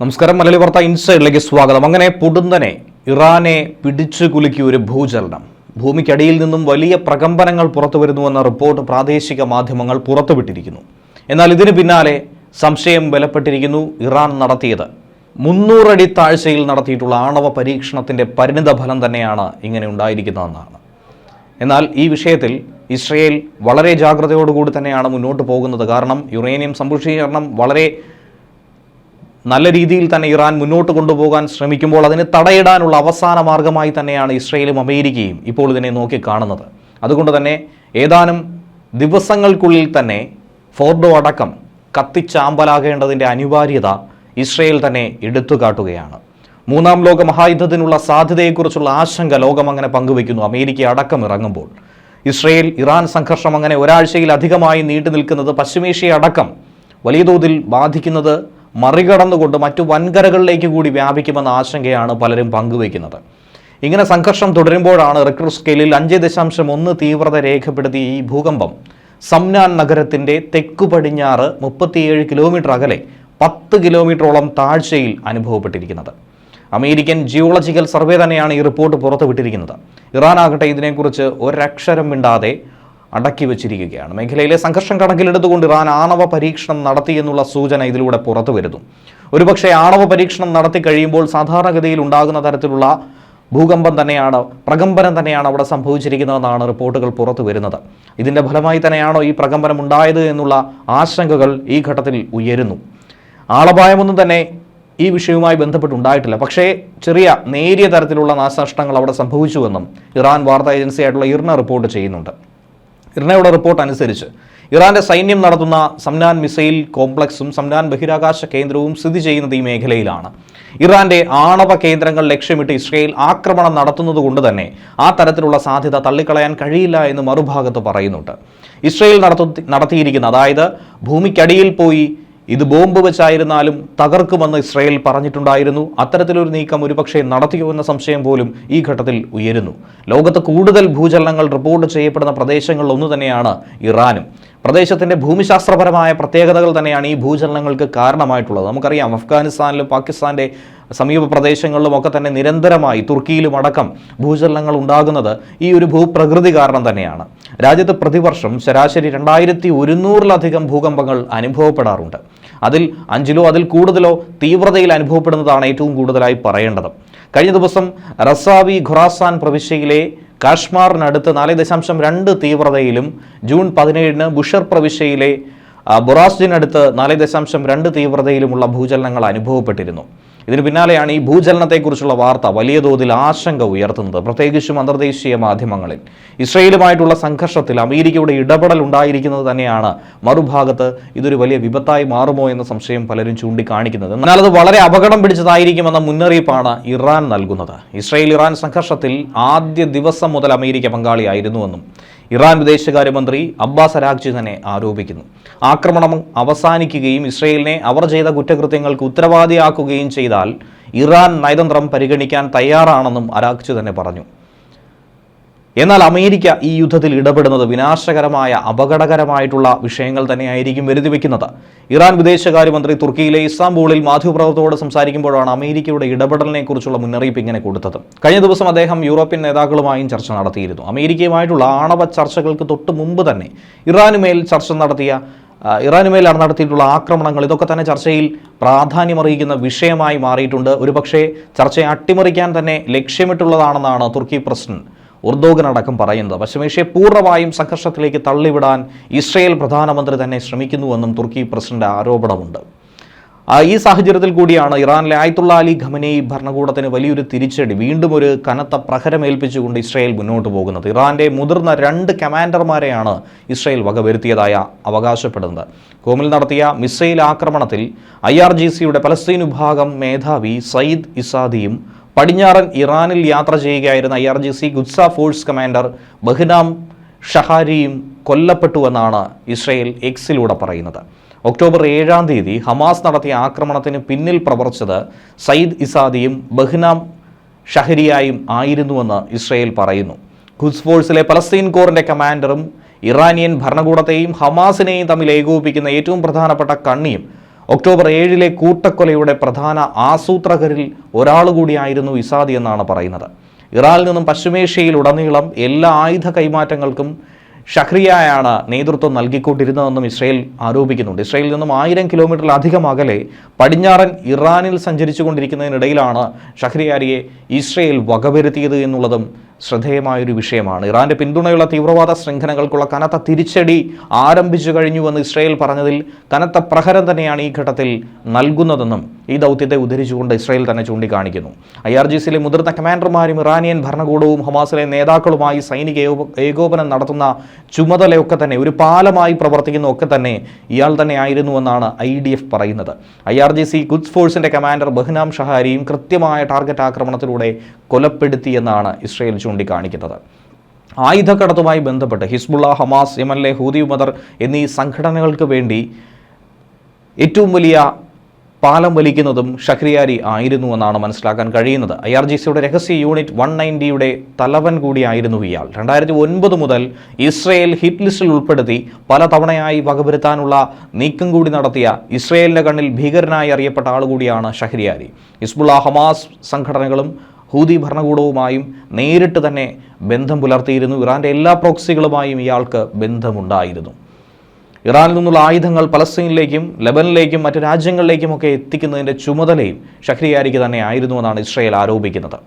നമസ്കാരം മലയാളി വാർത്ത ഇൻസൈഡിലേക്ക് സ്വാഗതം. അങ്ങനെ പൊടുന്നനെ ഇറാനെ പിടിച്ചു കുലുക്കിയ ഒരു ഭൂചലനം. ഭൂമിക്കടിയിൽ നിന്നും വലിയ പ്രകമ്പനങ്ങൾ പുറത്തു വരുന്നുവെന്ന റിപ്പോർട്ട് പ്രാദേശിക മാധ്യമങ്ങൾ പുറത്തുവിട്ടിരിക്കുന്നു. എന്നാൽ ഇതിനു പിന്നാലെ സംശയം ബലപ്പെട്ടിരിക്കുന്നു ഇറാൻ നടത്തിയത്. മുന്നൂറടി താഴ്ചയിൽ നടത്തിയിട്ടുള്ള ആണവ പരീക്ഷണത്തിന്റെ പരിണിത ഫലം തന്നെയാണ് ഇങ്ങനെ ഉണ്ടായിരിക്കുന്നതെന്നാണ്. എന്നാൽ ഈ വിഷയത്തിൽ ഇസ്രയേൽ വളരെ ജാഗ്രതയോടുകൂടി തന്നെയാണ് മുന്നോട്ട് പോകുന്നത്. കാരണം യുറേനിയം സമ്പുഷ്ടീകരണം വളരെ നല്ല രീതിയിൽ തന്നെ ഇറാൻ മുന്നോട്ട് കൊണ്ടുപോകാൻ ശ്രമിക്കുമ്പോൾ അതിന് തടയിടാനുള്ള അവസാന മാർഗമായി തന്നെയാണ് ഇസ്രയേലും അമേരിക്കയും ഇപ്പോൾ ഇതിനെ നോക്കി കാണുന്നത്. അതുകൊണ്ട് തന്നെ ഏതാനും ദിവസങ്ങൾക്കുള്ളിൽ തന്നെ ഫോർഡോ അടക്കം കത്തിച്ചാമ്പലാകേണ്ടതിന്റെ അനിവാര്യത ഇസ്രയേൽ തന്നെ എടുത്തു കാട്ടുകയാണ് മൂന്നാം ലോക മഹായുദ്ധത്തിനുള്ള സാധ്യതയെക്കുറിച്ചുള്ള ആശങ്ക ലോകം അങ്ങനെ പങ്കുവയ്ക്കുന്നു അമേരിക്ക അടക്കം ഇറങ്ങുമ്പോൾ. ഇസ്രയേൽ ഇറാൻ സംഘർഷം അങ്ങനെ ഒരാഴ്ചയിലധികമായി നീണ്ടു നിൽക്കുന്നത് പശ്ചിമേഷ്യ അടക്കം വലിയ തോതിൽ ബാധിക്കുന്നത് മറികടന്നുകൊണ്ട് മറ്റു വൻകരകളിലേക്ക് കൂടി വ്യാപിക്കുമെന്ന ആശങ്കയാണ് പലരും പങ്കുവയ്ക്കുന്നത്. ഇങ്ങനെ സംഘർഷം തുടരുമ്പോഴാണ് റിക്ടർ സ്കെയിലിൽ അഞ്ച് ദശാംശം ഒന്ന് തീവ്രത രേഖപ്പെടുത്തിയ ഈ ഭൂകമ്പം. സംനാൻ നഗരത്തിന്റെ തെക്കു പടിഞ്ഞാറ് മുപ്പത്തിയേഴ് കിലോമീറ്റർ അകലെ പത്ത് കിലോമീറ്ററോളം താഴ്ചയിൽ അനുഭവപ്പെട്ടിരിക്കുന്നത്. അമേരിക്കൻ ജിയോളജിക്കൽ സർവേ തന്നെയാണ് ഈ റിപ്പോർട്ട് പുറത്തുവിട്ടിരിക്കുന്നത്. ഇറാൻ ആകട്ടെ ഇതിനെക്കുറിച്ച് ഒരക്ഷരം മിണ്ടാതെ അടക്കി വച്ചിരിക്കുകയാണ്. മേഖലയിലെ സംഘർഷം കണക്കിലെടുത്തുകൊണ്ട് ഇറാൻ ആണവ പരീക്ഷണം നടത്തിയെന്നുള്ള സൂചന ഇതിലൂടെ പുറത്തു വരുന്നു. ഒരുപക്ഷെ ആണവ പരീക്ഷണം നടത്തി കഴിയുമ്പോൾ സാധാരണഗതിയിൽ ഉണ്ടാകുന്ന തരത്തിലുള്ള ഭൂകമ്പം തന്നെയാണ് പ്രകമ്പനം തന്നെയാണ് അവിടെ സംഭവിച്ചിരിക്കുന്നതെന്നാണ് റിപ്പോർട്ടുകൾ പുറത്തു വരുന്നത്. ഇതിന്റെ ഫലമായി തന്നെയാണോ ഈ പ്രകമ്പനം ഉണ്ടായത് എന്നുള്ള ആശങ്കകൾ ഈ ഘട്ടത്തിൽ ഉയരുന്നു. ആളപായമൊന്നും തന്നെ ഈ വിഷയവുമായി ബന്ധപ്പെട്ടുണ്ടായിട്ടില്ല. പക്ഷേ ചെറിയ നേരിയ തരത്തിലുള്ള നാശനഷ്ടങ്ങൾ അവിടെ സംഭവിച്ചുവെന്നും ഇറാൻ വാർത്താ ഏജൻസിയായിട്ടുള്ള ഇർണ റിപ്പോർട്ട് ചെയ്യുന്നുണ്ട്. ഇർണയുടെ റിപ്പോർട്ട് അനുസരിച്ച് ഇറാന്റെ സൈന്യം നടത്തുന്ന സംനാൻ മിസൈൽ കോംപ്ലക്സും സംനാൻ ബഹിരാകാശ കേന്ദ്രവും സ്ഥിതി ചെയ്യുന്നത് ഈ മേഖലയിലാണ്. ഇറാന്റെ ആണവ കേന്ദ്രങ്ങൾ ലക്ഷ്യമിട്ട് ഇസ്രയേൽ ആക്രമണം നടത്തുന്നത് കൊണ്ട് തന്നെ ആ തരത്തിലുള്ള സാധ്യത തള്ളിക്കളയാൻ കഴിയില്ല എന്ന് മറുഭാഗത്ത് പറയുന്നുണ്ട്. ഇസ്രയേൽ നടത്തി നടത്തിയിരിക്കുന്ന അതായത് ഭൂമിക്കടിയിൽ പോയി ഇത് ബോംബ് വെച്ചായിരുന്നാലും തകർക്കുമെന്ന് ഇസ്രായേൽ പറഞ്ഞിട്ടുണ്ടായിരുന്നു. അത്തരത്തിലൊരു നീക്കം ഒരുപക്ഷെ നടത്തിയോ എന്ന സംശയം പോലും ഈ ഘട്ടത്തിൽ ഉയരുന്നു. ലോകത്ത് കൂടുതൽ ഭൂചലനങ്ങൾ റിപ്പോർട്ട് ചെയ്യപ്പെടുന്ന പ്രദേശങ്ങളിൽ ഒന്ന് തന്നെയാണ് ഇറാനും. പ്രദേശത്തിന്റെ ഭൂമിശാസ്ത്രപരമായ പ്രത്യേകതകൾ തന്നെയാണ് ഈ ഭൂചലനങ്ങൾക്ക് കാരണമായിട്ടുള്ളത്. നമുക്കറിയാം അഫ്ഗാനിസ്ഥാനിലും പാകിസ്ഥാന്റെ സമീപ പ്രദേശങ്ങളിലും ഒക്കെ തന്നെ നിരന്തരമായി തുർക്കിയിലും അടക്കം ഭൂചലനങ്ങൾ ഉണ്ടാകുന്നത് ഈ ഒരു ഭൂപ്രകൃതി കാരണം തന്നെയാണ്. രാജ്യത്ത് പ്രതിവർഷം ശരാശരി രണ്ടായിരത്തി ഒരുന്നൂറിലധികം ഭൂകമ്പങ്ങൾ അനുഭവപ്പെടാറുണ്ട്. അതിൽ അഞ്ചിലോ അതിൽ കൂടുതലോ തീവ്രതയിൽ അനുഭവപ്പെടുന്നതാണ് ഏറ്റവും കൂടുതലായി പറയേണ്ടത്. കഴിഞ്ഞ ദിവസം റസാവി ഖുറാസാൻ പ്രവിശ്യയിലെ കാശ്മാറിനടുത്ത് നാല് ദശാംശം രണ്ട് തീവ്രതയിലും ജൂൺ പതിനേഴിന് ബുഷർ പ്രവിശ്യയിലെ ആ, ബൊറാസ്ജിനടുത്ത് നാല് ദശാംശം രണ്ട് തീവ്രതയിലുമുള്ള ഭൂചലനങ്ങൾ അനുഭവപ്പെട്ടിരുന്നു. ഇതിന് പിന്നാലെയാണ് ഈ ഭൂചലനത്തെക്കുറിച്ചുള്ള വാർത്ത വലിയ തോതിൽ ആശങ്ക ഉയർത്തുന്നത്. പ്രത്യേകിച്ചും അന്തർദേശീയ മാധ്യമങ്ങളിൽ. ഇസ്രയേലുമായിട്ടുള്ള സംഘർഷത്തിൽ അമേരിക്കയുടെ ഇടപെടൽ ഉണ്ടായിരിക്കുന്നത് തന്നെയാണ് മറുഭാഗത്ത് ഇതൊരു വലിയ വിപത്തായി മാറുമോ എന്ന സംശയം പലരും ചൂണ്ടിക്കാണിക്കുന്നത്. എന്നാൽ അത് വളരെ അപകടം പിടിച്ചതായിരിക്കുമെന്ന മുന്നറിയിപ്പാണ് ഇറാൻ നൽകുന്നത്. ഇസ്രയേൽ ഇറാൻ സംഘർഷത്തിൽ ആദ്യ ദിവസം മുതൽ അമേരിക്ക പങ്കാളിയായിരുന്നുവെന്നും ഇറാൻ വിദേശകാര്യമന്ത്രി അബ്ബാസ് അരാഗ്ചി തന്നെ ആരോപിക്കുന്നു. ആക്രമണം അവസാനിക്കുകയും ഇസ്രയേലിനെ അവർ ചെയ്ത കുറ്റകൃത്യങ്ങൾക്ക് ഉത്തരവാദിയാക്കുകയും ചെയ്താൽ ഇറാൻ നയതന്ത്രം പരിഗണിക്കാൻ തയ്യാറാണെന്നും അരാഖ്ജി തന്നെ പറഞ്ഞു. എന്നാൽ അമേരിക്ക ഈ യുദ്ധത്തിൽ ഇടപെടുന്നത് വിനാശകരമായ അപകടകരമായിട്ടുള്ള വിഷയങ്ങൾ തന്നെയായിരിക്കും വരുതി വയ്ക്കുന്നത് ഇറാൻ വിദേശകാര്യമന്ത്രി തുർക്കിയിലെ ഇസ്താംബൂളിൽ മാധ്യമപ്രവർത്തകരോട് സംസാരിക്കുമ്പോഴാണ് അമേരിക്കയുടെ ഇടപെടലിനെ കുറിച്ചുള്ള മുന്നറിയിപ്പ് ഇങ്ങനെ കൊടുത്തത്. കഴിഞ്ഞ ദിവസം അദ്ദേഹം യൂറോപ്യൻ നേതാക്കളുമായും ചർച്ച നടത്തിയിരുന്നു. അമേരിക്കയുമായിട്ടുള്ള ആണവ ചർച്ചകൾക്ക് തൊട്ട് മുമ്പ് തന്നെ ഇറാനുമേൽ ചർച്ച നടത്തിയ ഇറാനുമേലാണ് നടത്തിയിട്ടുള്ള ആക്രമണങ്ങൾ ഇതൊക്കെ തന്നെ ചർച്ചയിൽ പ്രാധാന്യമറിയിക്കുന്ന വിഷയമായി മാറിയിട്ടുണ്ട്. ഒരുപക്ഷെ ചർച്ചയെ അട്ടിമറിക്കാൻ തന്നെ ലക്ഷ്യമിട്ടുള്ളതാണെന്നാണ് തുർക്കി പ്രസിഡന്റ് ഉർദോഗൻ അടക്കം പറയുന്നത് പശ്ചിമേഷ്യയെ പൂർണമായും സംഘർഷത്തിലേക്ക് തള്ളിവിടാൻ ഇസ്രയേൽ പ്രധാനമന്ത്രി തന്നെ ശ്രമിക്കുന്നുവെന്നും തുർക്കി പ്രസിഡന്റ് ആരോപണമുണ്ട്. ഈ സാഹചര്യത്തിൽ കൂടിയാണ് ഇറാനിലെ ആയത്തുള്ള അലി ഖമനേയി ഭരണകൂടത്തിന് വലിയൊരു തിരിച്ചടി വീണ്ടും ഒരു കനത്ത പ്രഹരമേൽപ്പിച്ചുകൊണ്ട് ഇസ്രയേൽ മുന്നോട്ട് പോകുന്നത്. ഇറാന്റെ മുതിർന്ന രണ്ട് കമാൻഡർമാരെയാണ് ഇസ്രയേൽ വകവരുത്തിയതായ അവകാശപ്പെടുന്നത്. കോമിൽ നടത്തിയ മിസൈൽ ആക്രമണത്തിൽ ഐ ആർ ജി സിയുടെ പലസ്തീൻ വിഭാഗം മേധാവി സയ്യിദ് ഇസാദിയും പടിഞ്ഞാറൻ ഇറാനിൽ യാത്ര ചെയ്യുകയായിരുന്ന I R G C Quds force commander Behnam ഷഹാരിയും കൊല്ലപ്പെട്ടുവെന്നാണ് ഇസ്രയേൽ എക്സിലൂടെ പറയുന്നത്. ഒക്ടോബർ ഏഴാം തീയതി ഹമാസ് നടത്തിയ ആക്രമണത്തിന് പിന്നിൽ പ്രവർത്തിച്ചത് സയ്യിദ് ഇസാദിയും ബഹ്നാം ഷഹരിയായും ആയിരുന്നുവെന്ന് ഇസ്രയേൽ പറയുന്നു. ഖുസ് ഫോഴ്സിലെ പലസ്തീൻ കോറിന്റെ കമാൻഡറും ഇറാനിയൻ ഭരണകൂടത്തെയും ഹമാസിനെയും തമ്മിൽ ഏകോപിപ്പിക്കുന്ന ഏറ്റവും പ്രധാനപ്പെട്ട കണ്ണിയും ഒക്ടോബർ ഏഴിലെ കൂട്ടക്കൊലയുടെ പ്രധാന ആസൂത്രകരിൽ ഒരാൾ കൂടിയായിരുന്നു ഇസാദി എന്നാണ് പറയുന്നത്. ഇറാനിൽ നിന്നും പശ്ചിമേഷ്യയിൽ ഉടനീളം എല്ലാ ആയുധ കൈമാറ്റങ്ങൾക്കും ഷഹ്രിയായാണ് നേതൃത്വം നൽകിക്കൊണ്ടിരുന്നതെന്നും ഇസ്രയേൽ ആരോപിക്കുന്നുണ്ട്. ഇസ്രയേലിൽ നിന്നും ആയിരം കിലോമീറ്ററിലധികം അകലെ പടിഞ്ഞാറൻ ഇറാനിൽ സഞ്ചരിച്ചു കൊണ്ടിരിക്കുന്നതിനിടയിലാണ് ഷഹ്രിയാരിയെ ഇസ്രയേൽ വകവരുത്തിയത് എന്നുള്ളതും ശ്രദ്ധേയമായൊരു വിഷയമാണ്. ഇറാന്റെ പിന്തുണയുള്ള തീവ്രവാദ ശൃംഖലകൾക്കുള്ള കനത്ത തിരിച്ചടി ആരംഭിച്ചു കഴിഞ്ഞുവെന്ന് ഇസ്രയേൽ പറഞ്ഞതിൽ കനത്ത പ്രഹരം തന്നെയാണ് ഈ ഘട്ടത്തിൽ നൽകുന്നതെന്നും ഈ ദൗത്യത്തെ ഉദ്ധരിച്ചുകൊണ്ട് ഇസ്രയേൽ തന്നെ ചൂണ്ടിക്കാണിക്കുന്നു. ഐ ആർ ജി സിയിലെ മുതിർന്ന കമാൻഡർമാരും ഇറാനിയൻ ഭരണകൂടവും ഹമാസിലെ നേതാക്കളുമായി സൈനിക ഏകോപനം നടത്തുന്ന ചുമതലയൊക്കെ തന്നെ ഒരു പാലമായി പ്രവർത്തിക്കുന്ന ഒക്കെ തന്നെ ഇയാൾ തന്നെ ആയിരുന്നുവെന്നാണ് ഐ ഡി എഫ് പറയുന്നത്. I R G C Quds ഫോഴ്സിന്റെ കമാൻഡർ ബഹ്നാം ഷഹാരിയും കൃത്യമായ ടാർഗറ്റ് ആക്രമണത്തിലൂടെ കൊലപ്പെടുത്തിയെന്നാണ് ഇസ്രയേൽ ചൂണ്ടിക്കാണിക്കുന്നത്. ആയുധക്കടത്തുമായി ബന്ധപ്പെട്ട് ഹിസ്ബുള്ള ഹമാസ് യമനിലെ ഹൂതി മദർ എന്നീ സംഘടനകൾക്ക് വേണ്ടി ഏറ്റവും വലിയ പാലം വലിക്കുന്നതും ഷഹ്രിയാരി ആയിരുന്നു എന്നാണ് മനസ്സിലാക്കാൻ കഴിയുന്നത്. ഐ ആർ ജി സിയുടെ രഹസ്യ യൂണിറ്റ് വൺ നയന്റിയുടെ തലവൻ കൂടിയായിരുന്നു ഇയാൾ. രണ്ടായിരത്തി ഒൻപത് മുതൽ ഇസ്രയേൽ ഹിറ്റ് ലിസ്റ്റിൽ ഉൾപ്പെടുത്തി പലതവണയായി വകവരുത്താനുള്ള നീക്കം കൂടി നടത്തിയ ഇസ്രയേലിന്റെ കണ്ണിൽ ഭീകരനായി അറിയപ്പെട്ട ആൾ കൂടിയാണ് ഷഹ്രിയാരി. ഹിസ്ബുള്ള ഹമാസ് സംഘടനകളും ഹൂതി ഭരണകൂടവുമായും നേരിട്ട് തന്നെ ബന്ധം പുലർത്തിയിരുന്നു. ഇറാന്റെ എല്ലാ പ്രോക്സികളുമായും ഇയാൾക്ക് ബന്ധമുണ്ടായിരുന്നു. ഇറാനിൽ നിന്നുള്ള ആയുധങ്ങൾ പലസ്തീനിലേക്കും ലെബനിലേക്കും മറ്റ് രാജ്യങ്ങളിലേക്കുമൊക്കെ എത്തിക്കുന്നതിന്റെ ചുമതലയും ഷഹ്രിയാരിക്ക് തന്നെ ആയിരുന്നുവെന്നാണ് ഇസ്രയേൽ ആരോപിക്കുന്നത്.